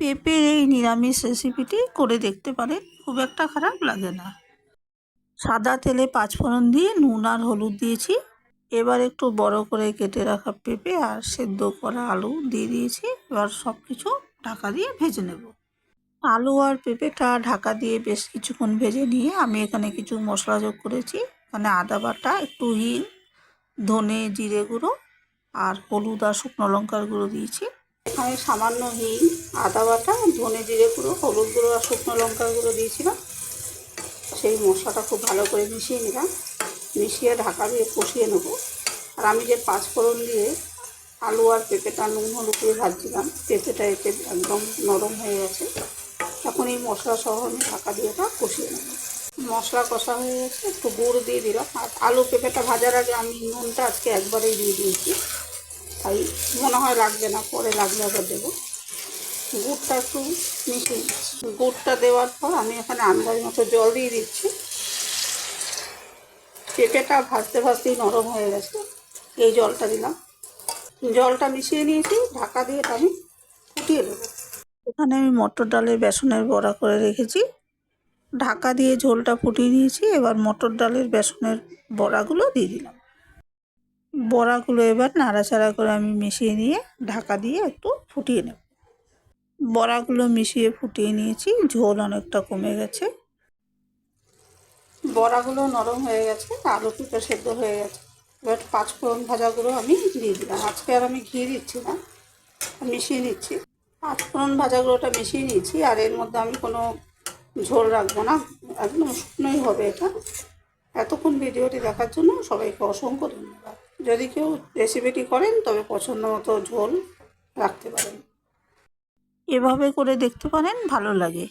পেঁপের এই নিরামিষ রেসিপিটি করে দেখতে পারেন, খুব একটা খারাপ লাগে না। সাদা তেলে পাঁচফোড়ন দিয়ে নুন আর হলুদ দিয়েছি। এবার একটু বড় করে কেটে রাখা পেঁপে আর সেদ্ধ করা আলু দিয়ে দিয়েছি। এবার সব কিছু ঢাকা দিয়ে ভেজে নেব। আলু আর পেঁপেটা ঢাকা দিয়ে বেশ কিছুক্ষণ ভেজে নিয়ে আমি এখানে কিছু মশলা যোগ করেছি। এখানে আদা বাটা, একটু হিং, ধনে, জিরে গুঁড়ো আর হলুদ আর শুকনো লঙ্কার গুঁড়ো দিয়েছি। এখানে সামান্য হিং, আদা বাটা, ধনে জিরে গুঁড়ো, হলুদ গুঁড়ো আর শুকনো লঙ্কা গুঁড়ো দিয়েছিলাম। সেই মশলাটা খুব ভালো করে মিশিয়ে নিলাম। মিশিয়ে ঢাকা দিয়ে কষিয়ে নেব। আর আমি যে পাঁচফোড়ন দিয়ে আলু আর পেঁপেটা, নুন, হলুদ দিয়ে ভাজছিলাম, পেঁপেটা এতে একদম নরম হয়ে গেছে। এখন এই মশলা সহ আমি ঢাকা দিয়ে ওটা কষিয়ে নেব। মশলা কষা হয়ে গেছে, একটু গুড় দিয়ে দিলাম। আর আলু, পেঁপেটা ভাজার আগে আমি নুনটা আজকে একবারেই দিয়ে দিয়েছি। তাই মনে হয় লাগবে না, পরে লাগলে আবার দেবো। গুড়টা একটু মিশিয়ে গুড়টা দেওয়ার পর আমি এখানে আন্দাজ মতো জল দিয়ে দিচ্ছি। পেঁপেটা ভাজতে ভাজতেই নরম হয়ে গেছে। এই জলটা দিলাম। জলটা মিশিয়ে নিয়েছি, ঢাকা দিয়ে আমি ফুটিয়ে দেবো। এখানে আমি মটর ডালের বেসনের বড়া করে রেখেছি। ঢাকা দিয়ে ঝোলটা ফুটিয়ে নিয়েছি, এবার মটর ডালের বেসনের বড়াগুলো দিয়ে দিলাম। বড়াগুলো এবার নাড়াচাড়া করে আমি মিশিয়ে নিয়ে ঢাকা দিয়ে একটু ফুটিয়ে নেব। বড়াগুলো মিশিয়ে ফুটিয়ে নিয়েছি, ঝোল অনেকটা কমে গেছে। বড়াগুলো নরম হয়ে গেছে আলু পিঠা সেদ্ধ হয়ে গেছে। এবার পাঁচফোড়ন ভাজাগুলো আমি দিয়ে দিলাম। আজকে আর আমি ঘি দিচ্ছি না, মিশিয়ে নিচ্ছি। পাঁচফোড়ন ভাজাগুলোটা মিশিয়ে নিয়েছি, আর এর মধ্যে আমি কোনো ঝোল রাখব না। একদম শুকনোই হবে এটা। এতক্ষণ ভিডিওটি দেখার জন্য সবাইকে অসংখ্য ধন্যবাদ। যদি কেউ রেসিপিটি করেন, তবে পছন্দ মতো ঝোল রাখতে পারেন। এভাবে করে দেখতে পারেন, ভালো লাগে।